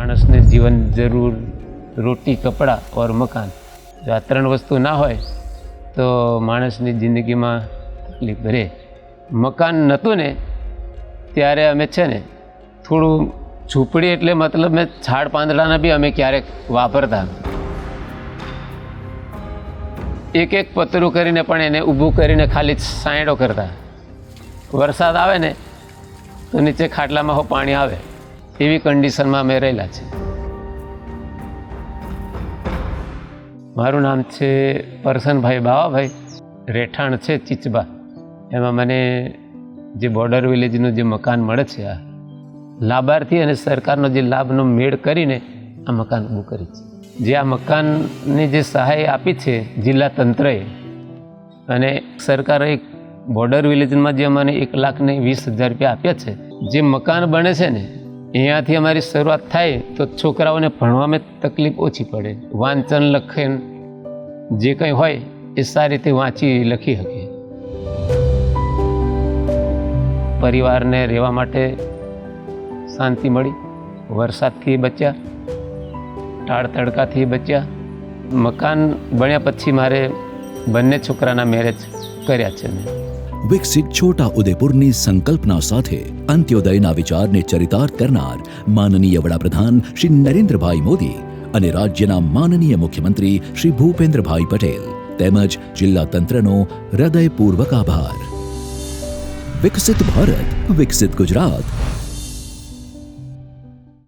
માણસને જીવન જરૂર, રોટી, કપડાં ઓર મકાન. જો આ ત્રણ વસ્તુ ના હોય, તો માણસની જિંદગીમાં તકલીફ રહે મકાન નહોતું ને, ત્યારે અમે છે ને, થોડું ઝૂંપડી એટલે મતલબ મેં છાડ પાંદડાના બી અમે ક્યારેક વાપરતા. એક એક પતરું કરીને પણ એને ઊભું કરીને ખાલી સાંયડો કરતા. વરસાદ આવે ને, તો નીચે ખાટલામાં હો પાણી આવે. એવી કન્ડિશનમાં અમે રહેલા છે મારું નામ છે પરસનભાઈ બાવાભાઈ, રહેઠાણ છે ચીચબા. એમાં મને જે બોર્ડર વિલેજનું જે મકાન મળે છે, આ લાભાર્થી અને સરકારનો જે લાભનો મેળ કરીને આ મકાન ઊભું કરી છે. જે આ મકાનની જે સહાય આપી છે જિલ્લા તંત્રએ અને સરકારે બોર્ડર વિલેજમાં જે અમને એક લાખને વીસ હજાર રૂપિયા આપ્યા છે, જે મકાન બને છે ને અહીંયાથી અમારી શરૂઆત થાય તો છોકરાઓને ભણવામાં તકલીફ ઓછી પડે. વાંચન, લખન, જે કંઈ હોય, એ સારી રીતે વાંચી લખી શકે પરિવારને રહેવા માટે શાંતિ મળી. વરસાદથી બચ્યા, ટાળ તડકાથી બચ્યા. મકાન બન્યા પછી મારે બંને છોકરાના મેરેજ કર્યા છે મેં. વિકસિત છોટા ઉદેપુરની સંકલ્પના સાથે અંત્યોદયના વિચારને ચરિતાર્થ કરનાર માનનીય વડાપ્રધાન શ્રી નરેન્દ્રભાઈ મોદી અને રાજ્યના માનનીય મુખ્યમંત્રી શ્રી ભૂપેન્દ્રભાઈ પટેલ તેમજ જિલ્લા તંત્રનો હૃદયપૂર્વક આભાર. વિકસિત ભારત, વિકસિત ગુજરાત.